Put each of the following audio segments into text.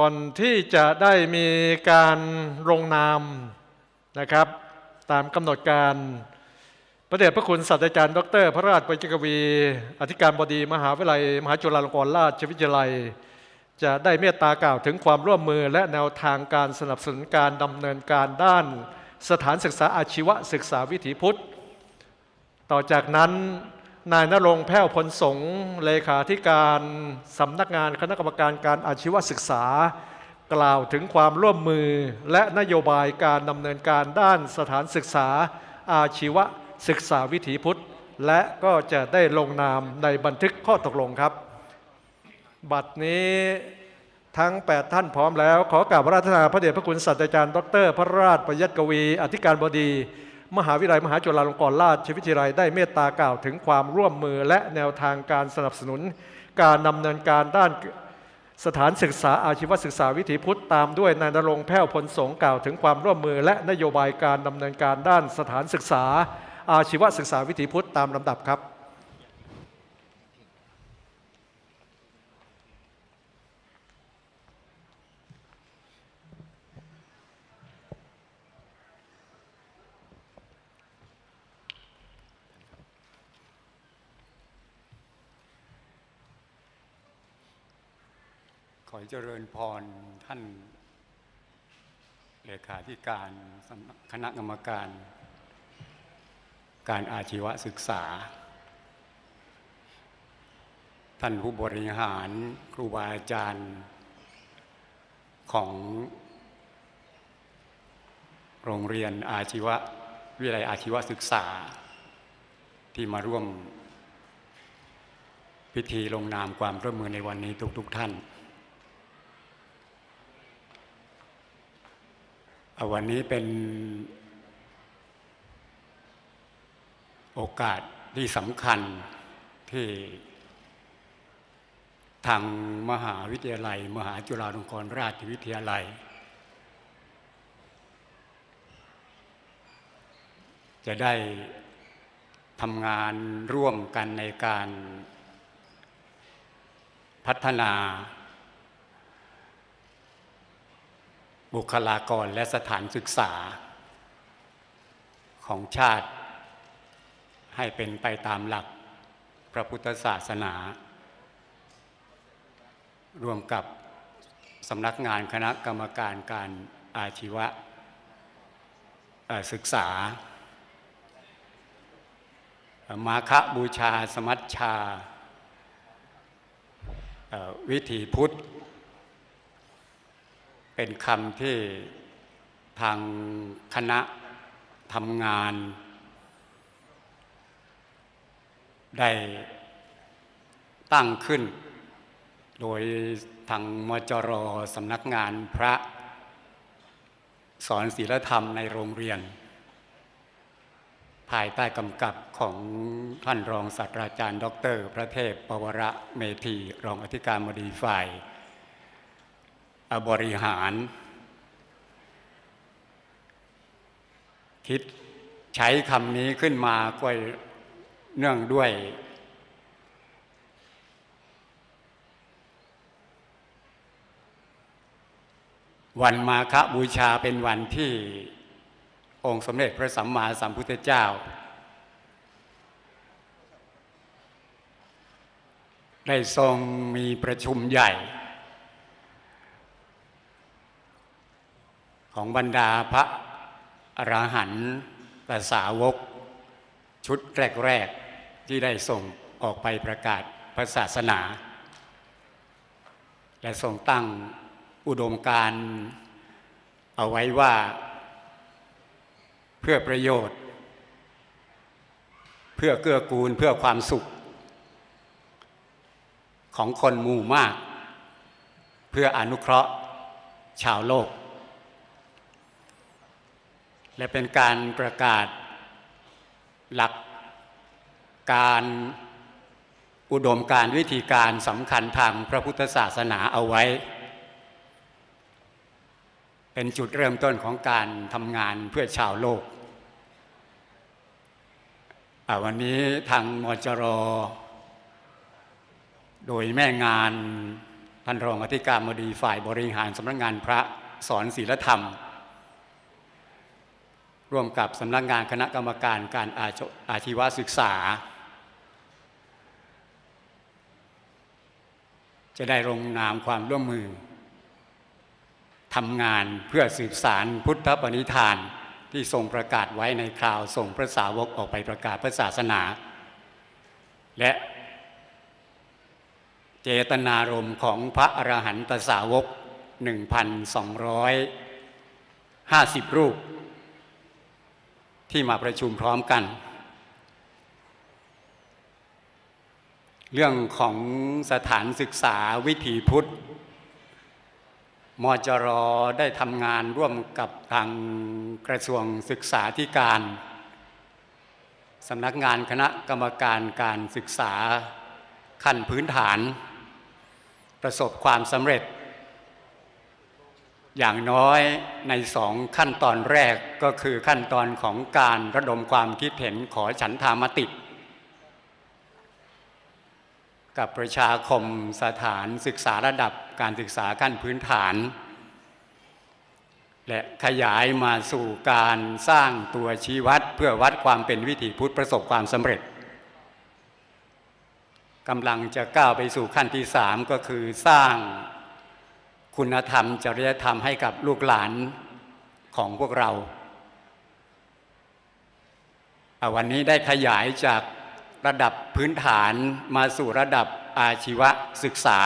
ก่อนที่จะได้มีการลงนามนะครับ ตามกำหนดการพระเดชพระคุณศาสตราจารย์ ดร พระราชปัญจกวี อธิการบดีมหาวิทยาลัย มหาจุฬาลงกรณราชวิทยาลัย จะได้เมตตากล่าวถึงความร่วมมือและแนวทางการสนับสนุนการดำเนินการด้านสถานศึกษาอาชีวศึกษาวิถีพุทธ ต่อจากนั้น นายนรงแพ้วพลสงเลขาธิการสำนักงานคณะกรรมการการอาชีวศึกษา กล่าวถึงความร่วมมือและนโยบายการดำเนินการด้านสถานศึกษา อาชีวศึกษาวิถีพุทธ และก็จะได้ลงนามในบันทึกข้อตกลงครับ บัดนี้ทั้ง 8 ท่านพร้อมแล้ว ขอกราบพระราชทาพระเดชพระคุณศาสตราจารย์ ดร พระราชประยัติกวี อธิการบดี มหาวิทยาลัยมหาจุฬาลงกรณราชวิทยาลัยได้เมตตากล่าวถึงความร่วมมือและแนวทางการสนับสนุน การดำเนินการด้านสถานศึกษาอาชีวศึกษาวิถีพุทธตามด้วยนายนรงแพ้วพลสงกล่าวถึงความร่วมมือ และนโยบายการดำเนินการด้านสถานศึกษาอาชีวศึกษาวิถีพุทธตามลำดับครับ อเจริญพรท่านเลขาธิการคณะกรรมการ การอาชีวศึกษา ท่านผู้บริหารครูบาอาจารย์ของโรงเรียนอาชีววิทยาลัยอาชีวศึกษา ที่มาร่วมพิธีลงนามความร่วมมือในวันนี้ทุกๆทท่าน อะ วันนี้เป็นโอกาสที่สำคัญที่ทางมหาวิทยาลัย มหาจุฬาลงกรณราชวิทยาลัย จะได้ทำงานร่วมกันในการพัฒนา บุคลากรและสถานศึกษา ของชาติให้เป็นไปตามหลักพระพุทธศาสนา รวมกับสำนักงานคณะกรรมการการอาชีวะศึกษา มาคบูชาสมัชชา วิถีพุทธ เป็นคำที่ทางคณะทำงาน ได้ตั้งขึ้น โดยทางมจรสำนักงานพระ สอนศีลธรรมในโรงเรียน ภายใต้กำกับของท่านรองศาสตราจารย์ ดร พระเทพปวระเมธีรองอธิการบดีฝ่าย บริหาร คิดใช้คำนี้ขึ้นมาก็เนื่องด้วย วันมาฆบูชาเป็นวันที่องค์สมเด็จพระสัมมาสัมพุทธเจ้า ได้ทรงมีประชุมใหญ่ ของบรรดาพระอรหันต์และสาวก ชุดแรก ๆ ที่ได้ส่งออกไปประกาศพระศาสนา และทรงตั้งอุดมการเอาไว้ว่าเพื่อประโยชน์ เพื่อเกื้อกูลเพื่อความสุข ของคนหมู่มาก เพื่ออนุเคราะห์ชาวโลก และเป็นการประกาศหลักการอุดมการวิธีการสำคัญทางพระพุทธศาสนาเอาไว้ เป็นจุดเริ่มต้นของการทำงานเพื่อชาวโลก วันนี้ทางมจรโดยแม่งานท่านรองอธิการบดีฝ่ายบริหารสำนักงานพระสอนศีลธรรม ร่วมกับสำนักงานคณะกรรมการการอาชอาชีวศึกษา จะได้ลงนามความร่วมมือทำงานเพื่อสืบสารพุทธปณิธานที่ทรงประกาศไว้ในคราวส่งพระสาวกออกไปประกาศพระศาสนา และเจตนารมณ์ของพระอรหันตสาวก 1,250 รูป ที่มาประชุมพร้อมกัน เรื่องของสถานศึกษาวิถีพุทธมจรได้ทำงานร่วมกับทางกระทรวงศึกษาธิการสำนักงานคณะกรรมการการศึกษาขั้นพื้นฐาน ประสบความสำเร็จ อย่างน้อยในสองขั้นตอนแรกก็คือขั้นตอนของการระดมความคิดเห็นขอฉันทามติ กับประชาคมสถานศึกษาระดับการศึกษาขั้นพื้นฐาน และขยายมาสู่การสร้างตัวชี้วัดเพื่อวัดความเป็นวิถีพุทธประสบความสำเร็จกำลังจะก้าวไปสู่ขั้นที่สามก็คือสร้าง คุณธรรมจริยธรรมให้กับลูกหลานของพวกเรา วันนี้ได้ขยายจากระดับพื้นฐานมาสู่ระดับอาชีวศึกษา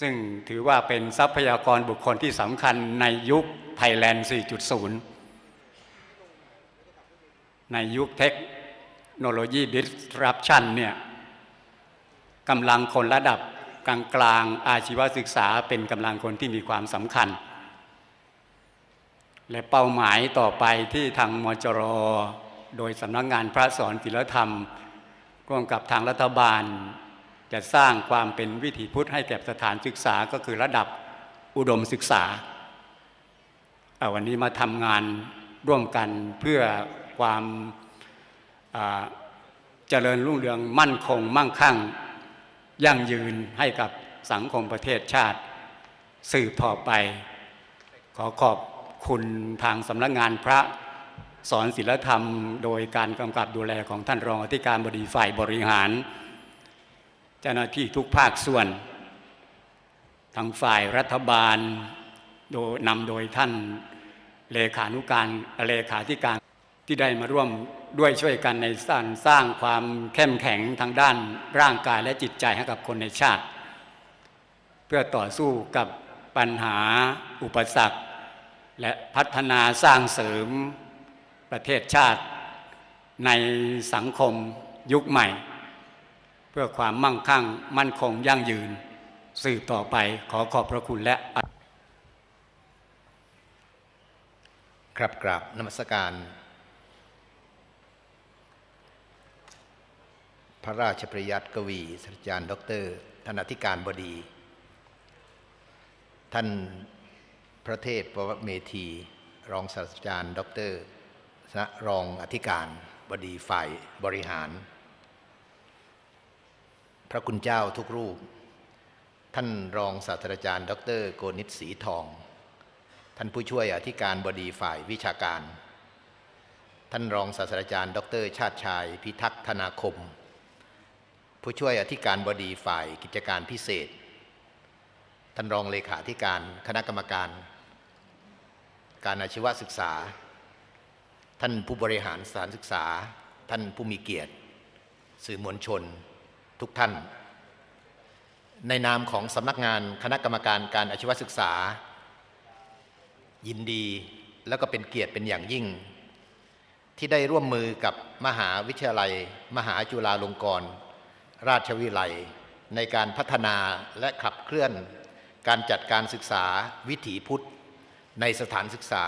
ซึ่งถือว่าเป็นทรัพยากรบุคคลที่สำคัญในยุคไทยแลนด์ 4.0 ในยุคเทคโนโลยี disruption เนี่ยกำลังคนระดับ กลางๆ อาชีวศึกษาเป็นกำลังคนที่มีความสำคัญ และเป้าหมายต่อไปที่ทางมจรโดยสำนักงานพระสอนศิลธรรม ร่วมกับทางรัฐบาล จะสร้างความเป็นวิถีพุทธให้แก่สถานศึกษาก็คือระดับอุดมศึกษา วันนี้มาทำงานร่วมกันเพื่อความเจริญรุ่งเรืองมั่นคงมั่งคั่ง ยั่งยืนให้กับสังคมประเทศชาติ สืบต่อไป ขอขอบคุณทางสำนักงานพระสอนศิลธรรม โดยการกำกับดูแลของท่านรองอธิการบดีฝ่ายบริหาร เจ้าหน้าที่ทุกภาคส่วนทางฝ่ายรัฐบาลโดยนำโดยท่านเลขานุการเลขาธิการ ที่ได้มาร่วมด้วยช่วยกันในสร้างสร้างความเข้มแข็งทางด้านร่างกายและจิตใจให้กับคนในชาติ เพื่อต่อสู้กับปัญหาอุปสรรค และพัฒนาสร้างเสริมประเทศชาติ ในสังคมยุคใหม่ เพื่อความมั่งคั่งมั่นคงยั่งยืน สืบต่อไปขอขอบพระคุณและครับกราบนมัสการ พระราชประยัติกวีศาสตราจารย์ ดรธนธิการบดี ท่านพระเทพปวเมธี รองศาสตราจารย์ ดรสนะรองอธิการบดีฝ่ายบริหาร พระคุณเจ้าทุกรูป ท่านรองศาสตราจารย์ ดรโกนิตศรีทอง ท่านผู้ช่วยอธิการบดีฝ่ายวิชาการ ท่านรองศาสตราจารย์ ดรชาติชายพิทักษ์ธนาคม ผู้ช่วยอธิการบดีฝ่ายกิจการพิเศษ ท่านรองเลขาธิการคณะกรรมการ การอาชีวศึกษา ท่านผู้บริหารสถานศึกษา ท่านผู้มีเกียรติ สื่อมวลชน ทุกท่าน ในนามของสำนักงานคณะกรรมการการอาชีวศึกษา ยินดีแล้วก็เป็นเกียรติเป็นอย่างยิ่ง ที่ได้ร่วมมือกับมหาวิทยาลัย มหาจุฬาลงกรณ ราชวิไลในการพัฒนาและขับเคลื่อน การจัดการศึกษาวิถีพุทธ ในสถานศึกษา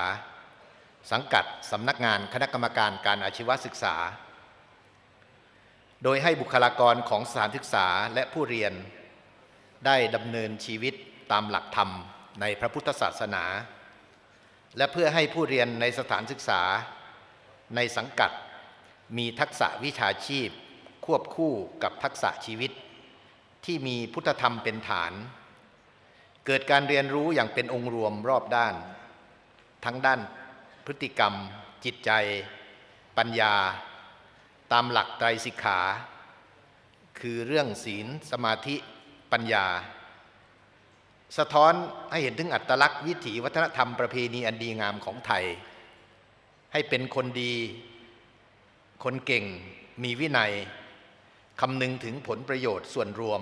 สังกัดสำนักงานคณะกรรมการการอาชีวศึกษา โดยให้บุคลากรของสถานศึกษาและผู้เรียน ได้ดำเนินชีวิตตามหลักธรรมในพระพุทธศาสนา และเพื่อให้ผู้เรียนในสถานศึกษา ในสังกัดมีทักษะวิชาชีพ ควบคู่กับทักษะชีวิต ที่มีพุทธธรรมเป็นฐาน เกิดการเรียนรู้อย่างเป็นองค์รวมรอบด้าน ทั้งด้านพฤติกรรม จิตใจ ปัญญา ตามหลักไตรสิกขา คือเรื่องศีล สมาธิปัญญา สะท้อนให้เห็นถึงอัตลักษณ์วิถีวัฒนธรรมประเพณีอันดีงามของไทย ให้เป็นคนดี คนเก่งมีวินัย คำนึงถึงผลประโยชน์ส่วนรวม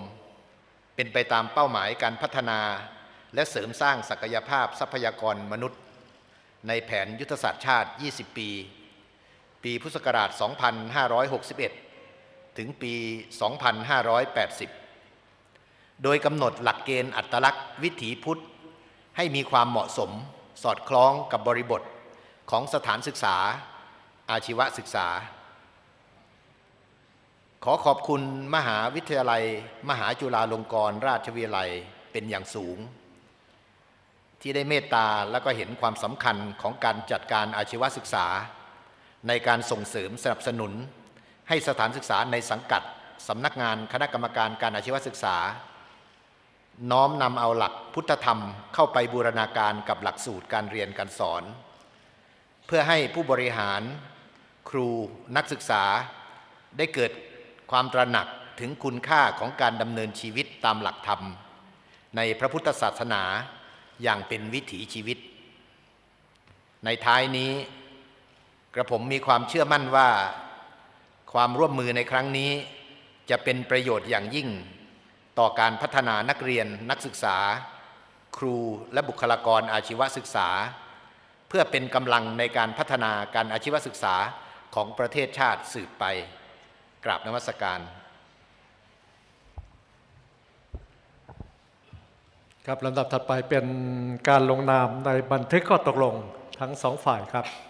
เป็นไปตามเป้าหมายการพัฒนา และเสริมสร้างศักยภาพทรัพยากรมนุษย์ ในแผนยุทธศาสตร์ชาติ 20 ปี ปีพุทธศักราช 2561 ถึงปี 2580 โดยกำหนดหลักเกณฑ์อัตลักษณ์วิถีพุทธ ให้มีความเหมาะสม สอดคล้องกับบริบทของสถานศึกษา อาชีวศึกษา ขอขอบคุณมหาวิทยาลัย มหาจุฬาลงกรณราชวิทยาลัยเป็นอย่างสูง ที่ได้เมตตาและก็เห็นความสำคัญของการจัดการอาชีวศึกษา ในการส่งเสริมสนับสนุน ให้สถานศึกษาในสังกัดสำนักงานคณะกรรมการการอาชีวศึกษา น้อมนำเอาหลักพุทธธรรมเข้าไปบูรณาการกับหลักสูตรการเรียนการสอน เพื่อให้ผู้บริหาร ครูนักศึกษาได้เกิด ความตระหนักถึงคุณค่าของการดำเนินชีวิตตามหลักธรรม ในพระพุทธศาสนาอย่างเป็นวิถีชีวิต ในท้ายนี้ กระผมมีความเชื่อมั่นว่า ความร่วมมือในครั้งนี้ จะเป็นประโยชน์อย่างยิ่ง ต่อการพัฒนานักเรียนนักศึกษา ครูและบุคลากรอาชีวศึกษา เพื่อเป็นกำลังในการพัฒนาการอาชีวศึกษาของประเทศชาติสืบไป กราบนมัสการครับลำดับถัดไปเป็นการลงนามในบันทึกข้อตกลงทั้งสองฝ่ายครับครับ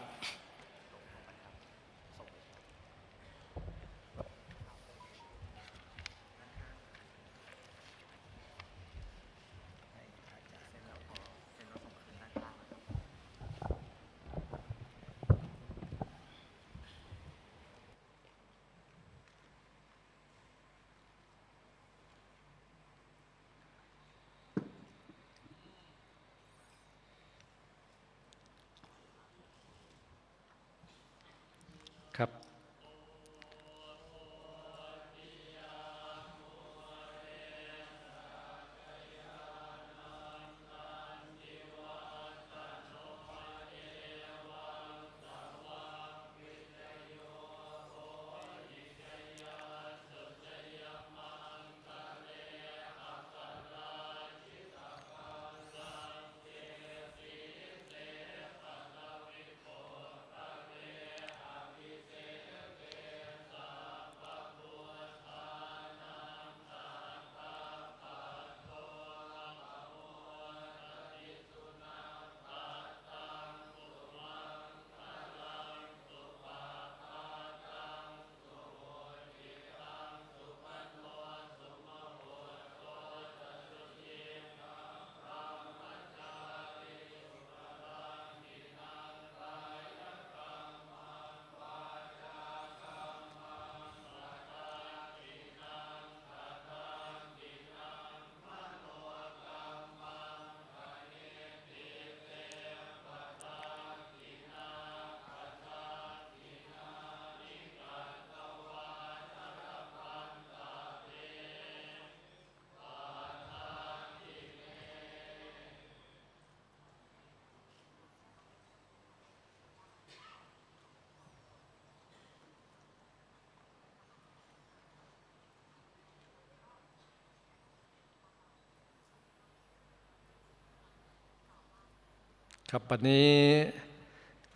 ครับวันนี้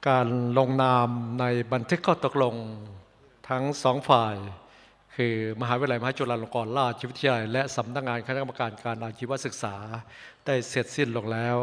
การลงนามในบันทึกข้อตกลงทั้งสองฝ่าย คือมหาวิทยาลัยมหาจุฬาลงกรณราชวิทยาลัย และสำนักงานคณะกรรมการการอาชีวศึกษา ได้เสร็จสิ้นลงแล้ว